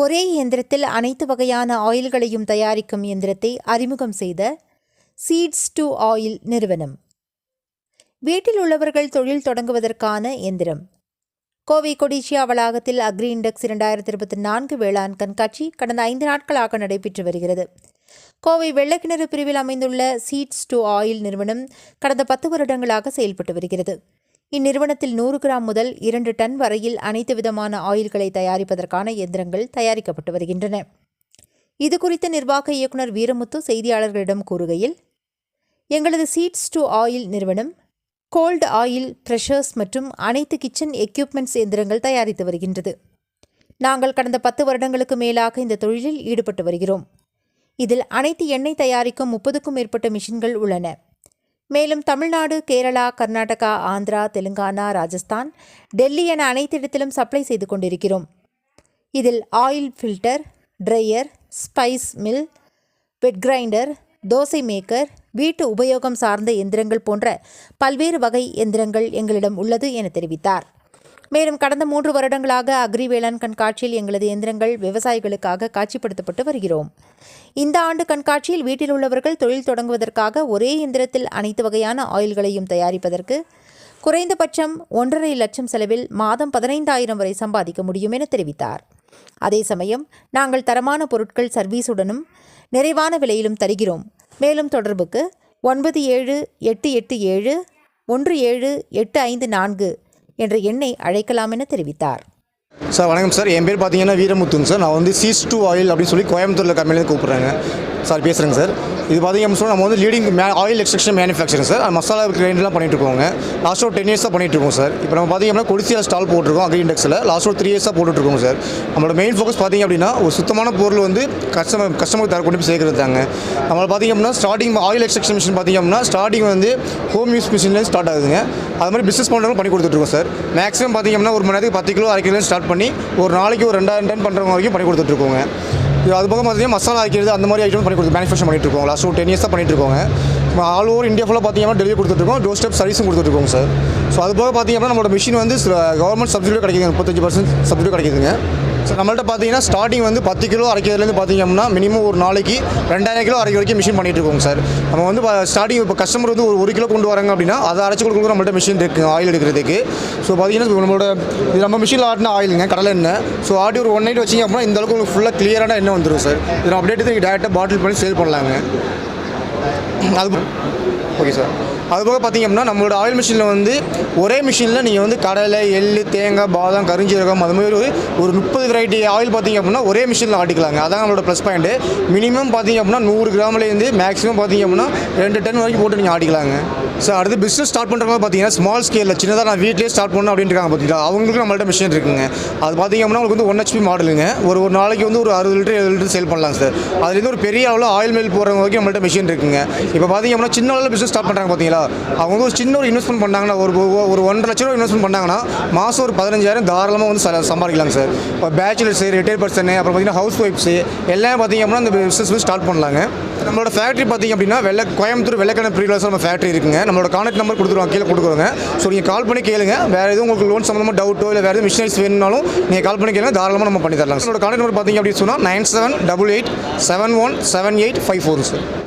ஒரே இயந்திரத்தில் அனைத்து வகையான ஆயில்களையும் தயாரிக்கும் இயந்திரத்தை அறிமுகம் செய்த சீட்ஸ் டு ஆயில் நிறுவனம். வீட்டில் உள்ளவர்கள் தொழில் தொடங்குவதற்கான எந்திரம் கோவை கொடிசியா வளாகத்தில் அக்ரி இண்டெக்ஸ் இரண்டாயிரத்தி இருபத்தி நான்கு வேளாண் கண்காட்சி கடந்த ஐந்து நாட்களாக நடைபெற்று வருகிறது. கோவை வெள்ளக்கிணறு பிரிவில் அமைந்துள்ள சீட்ஸ் டு ஆயில் நிறுவனம் கடந்த பத்து வருடங்களாக செயல்பட்டு வருகிறது. இந்நிறுவனத்தில் நூறு கிராம் முதல் இரண்டு டன் வரையில் அனைத்து விதமான ஆயில்களை தயாரிப்பதற்கான இயந்திரங்கள் தயாரிக்கப்பட்டு வருகின்றன. இது குறித்த நிர்வாக இயக்குனர் வீரமுத்து செய்தியாளர்களிடம் கூறுகையில் எங்களது சீட்ஸ் டு ஆயில் நிறுவனம் கோல்டு ஆயில் ப்ரெஷர்ஸ் மற்றும் அனைத்து கிச்சன் எக்யூப்மெண்ட்ஸ் இயந்திரங்கள் தயாரித்து வருகின்றது. நாங்கள் கடந்த பத்து வருடங்களுக்கு மேலாக இந்த தொழிலில் ஈடுபட்டு வருகிறோம். இதில் அனைத்து எண்ணெய் தயாரிக்கும் முப்பதுக்கும் மேற்பட்ட மிஷின்கள் உள்ளன. மேலும் தமிழ்நாடு கேரளா கர்நாடகா ஆந்திரா தெலுங்கானா ராஜஸ்தான் டெல்லி என அனைத்து இடத்திலும் சப்ளை செய்து கொண்டிருக்கிறோம். இதில் oil filter dryer spice mill wet grinder dosa maker வீட்டு உபயோகம் சார்ந்த எந்திரங்கள் போன்ற பல்வேறு வகை எந்திரங்கள் எங்களிடம் உள்ளது என தெரிவித்தார். மேலும் கடந்த மூன்று வருடங்களாக அக்ரி வேளாண் கண்காட்சியில் எங்களது எந்திரங்கள் விவசாயிகளுக்காக காட்சிப்படுத்தப்பட்டு வருகிறோம். இந்த ஆண்டு கண்காட்சியில் வீட்டில் உள்ளவர்கள் தொழில் தொடங்குவதற்காக ஒரே இயந்திரத்தில் அனைத்து வகையான ஆயில்களையும் தயாரிப்பதற்கு குறைந்தபட்சம் ஒன்றரை லட்சம் செலவில் மாதம் பதினைந்தாயிரம் வரை சம்பாதிக்க முடியும் என தெரிவித்தார். அதே சமயம் நாங்கள் தரமான பொருட்கள் சர்வீஸுடனும் நிறைவான விலையிலும் தருகிறோம். மேலும் தொடர்புக்கு ஒன்பது ஏழு எட்டு எட்டு ஏழு ஒன்று ஏழு எட்டு ஐந்து நான்கு என்ற எண்ணை அழைக்கலாம் என தெரிவித்தார். சார் வணக்கம் சார். என் பேர் பார்த்தீங்கன்னா வீரமுத்துங்க சார். நான் வந்து சீஸ் டூ ஆயில் அப்படின்னு சொல்லி கோயம்புத்தூரில் கம்பெனிலேருந்து கூப்பிட்றேங்க. சார் பேசுகிறேங்க சார். இது பார்த்தீங்க அப்படின்னு நம்ம வந்து லீடிங் மே ஆயில் எக்ஸ்ட்ரக்ஷன் மேனுஃபேக்சரிங் சார். அது மசாலா கிரைண்டெலாம் பண்ணிட்டு இருக்கோங்க. லாஸ்ட் ஒரு டென் இயர்ஸாக பண்ணிட்டு இருக்கோம் சார். இப்போ நம்ம பார்த்தீங்கன்னா கொடிசியா ஸ்டால் போட்டிருக்கோம் அக்ரி இண்டெக்ஸில் லாஸ்ட் ஒரு த்ரீ இயர்ஸாக போட்டுட்ருக்கோம் சார். நம்மளோட மெயின் ஃபோக்கஸ் பார்த்தீங்க அப்படின்னா ஒரு சுத்தமான பொருள் வந்து கஸ்டமர் கஸ்டமருக்கு தர கொண்டு போய் சேர்க்கறது தாங்க. நம்மளை பார்த்தீங்கன்னா அப்படின்னா ஸ்டார்டிங் ஆயில் எக்ஸ்ட்ரக்ஷன் மிஷின் பார்த்தீங்க அப்படின்னா ஸ்டார்டிங் வந்து ஹோம் யூஸ் மிஷின்லேருந்து ஸ்டார்ட் ஆகுதுங்க. அது மாதிரி பிஸ்னஸ் பண்ணுறவங்க பண்ணி கொடுத்துட்ருக்கோம் சார் மேக்ஸிமம் பார்த்தீங்கன்னா ஒரு மணி நேரத்துக்கு பத்து கிலோ அரை கிலோ ஸ்டார்ட் பண்ணி ஒரு நாளைக்கு ஒரு ரெண்டாயிரம் டன் பண்ணுறவங்க வரைக்கும் பண்ணி கொடுத்துட்ருக்கோங்க. இது அது போக பார்த்தீங்கன்னா மசாலா அரைக்கிறது அந்த மாதிரி ஐட்டம் பண்ணி கொடுத்து மேனுஃபேக்சர் பண்ணிட்டு இருக்கோம் லாஸ்ட் ஒரு டென் இயர்ஸ் தான் பண்ணிட்டு இருக்கோங்க ஆல் ஓவர் இந்தியா ஃபுல்லாக பார்த்தீங்கன்னா டெலிவரி கொடுத்துட்ருக்கோம். டோர் ஸ்டெப் சர்வீஸும் கொடுத்துருக்கோம் சார் ஸோ அது போக பார்த்தீங்கன்னா நம்மளோட மிஷின் வந்து கவர்மெண்ட் சப்சிடியும் கிடைக்குது முப்பத்தஞ்சு பர்சன்ட் சப்சிடியும் கிடைக்குதுங்க. ஸோ நம்மள்ட்ட பார்த்தீங்கன்னா ஸ்டார்டிங் வந்து பத்து கிலோ அரைக்கிறதுலேருந்து பார்த்தீங்க அப்படின்னா மினிமம் ஒரு நாளைக்கு ரெண்டாயிரம் கிலோ அரைக்க வரைக்கும் மிஷின் பண்ணிட்டு இருக்கோங்க சார் நம்ம வந்து ஸ்டார்டிங் இப்போ கஸ்டமர் வந்து ஒரு ஒரு கிலோ கொண்டு வராங்க அப்படின்னா அதை அரைச்சி கொடுக்குற நம்மள்ட்ட மிஷின் இருக்குது ஆயில் எடுக்கிறதுக்கு. ஸோ பார்த்தீங்கன்னா நம்மளோட இது நம்ம மிஷினில் ஆட்டின ஆயிலுங்க கடலை எண்ணெய். ஸோ ஆட்டி ஒரு ஒன் நைட் வச்சிங்க அப்படின்னா இந்த அளவுக்கு உங்களுக்கு ஃபுல்லாக கிளியரான எண்ணெய் வந்துடும் சார் இதை அப்டேட் நீங்கள் டேரெக்டாக பாட்டில் பண்ணி சேல் பண்ணலாங்க. அது ஓகே சார் அதுபோக பார்த்தீங்க அப்படின்னா நம்மளோட ஆயில் மிஷினில் வந்து ஒரே மிஷினில் நீங்கள் வந்து கடலை எள்ளு தேங்காய் பாதாம் கரிஞ்சீரகம் அது மாதிரி ஒரு ஒரு முப்பது வெரைட்டி ஆயில் பார்த்தீங்க அப்படின்னா ஒரே மிஷினில் ஆட்டிக்கலாங்க அதான் நம்மளோட ப்ளஸ் பாயிண்ட்டு மினிமம் பார்த்தீங்க அப்படின்னா நூறு கிராம்லேருந்து மேக்ஸிமம் பார்த்தீங்க அப்படின்னா ரெண்டு டன் வரைக்கும் போட்டு நீங்கள் ஆட்டிக்கலாங்க சார் அடுத்து பிஸ்னஸ் ஸ்டார்ட் பண்ணுறவங்க பார்த்தீங்கன்னா ஸ்மால் ஸ்கேலில் சின்னதாக நான் வீட்லேயே ஸ்டார்ட் பண்ணணும் அப்படின்றாங்க இருக்காங்க பார்த்தீங்களா அவங்களுக்கு நம்மள்ட்ட மிஷின் இருக்குங்க. அது பார்த்தீங்க அப்படின்னா உங்களுக்கு வந்து ஒன் ஹெச்பி மாடலுங்க ஒரு ஒரு நாளைக்கு வந்து ஒரு அறுபது லிட்டர் எழுபது லிட்டர் சேல் பண்ணலாம் சார் அதுலேருந்து ஒரு பெரிய அளவில் ஆயில் மில் போகிறவங்க வரைக்கும் நம்மள்ட்ட மிஷின் இருக்குங்க. இப்போ பார்த்தீங்க அப்படின்னா சின்ன அளவில் பிஸ்னஸ் ஸ்டார்ட் பண்ணுறாங்க பார்த்தீங்களா அவங்க ஒரு சின்ன ஒரு இன்வெஸ்ட்மெண்ட் பண்ணாங்கன்னா ஒரு ஒரு- ஒன்றரை லட்ச ரூபா இன்வெஸ்ட்மெண்ட் பண்ணாங்கன்னா மாதம் ஒரு பதினஞ்சாயிரம் தாராளமாக வந்து ச- சம்பாதிக்கலாங்க சார். இப்போ பேச்சுலர்ஸு ரிட்டையர் பர்சன் அப்புறம் பார்த்தீங்கன்னா ஹவுஸ் ஒய்ஃப்ஸு எல்லாம் பார்த்தீங்க அப்படின்னா இந்த பிஸ்னஸ் வந்து ஸ்டார்ட் பண்ணலாங்க. நம்மளோட ஃபேக்ட்ரி பார்த்தீங்க அப்படின்னா வெள்ள கோயம்புத்தூர் வெள்ளக்கண ப்ரீலாஸ் நம்ம ஃபேக்ட்ரி இருக்குங்க. நம்மளோட கான்டாக்ட் நம்பர் கொடுத்துருவாங்க கீழே கொடுக்குறோங்க. ஸோ நீங்கள் கால் பண்ணி கேளுங்க. வேறு எதுவும் உங்களுக்கு லோன் சம்மந்தமாக டவுட்டோ இல்லை வேறு எதுவும் மிஷினரிஸ் வேணும்னாலும் நீங்கள் கால் பண்ணி கேளுங்க. தாராளமாக நம்ம பண்ணி தரலாம் நம்மளோட கான்டாக்ட் நம்பர் பார்த்தீங்க அப்படின்னு சொன்னால் nine seven double eight seven one seven eight five four sir.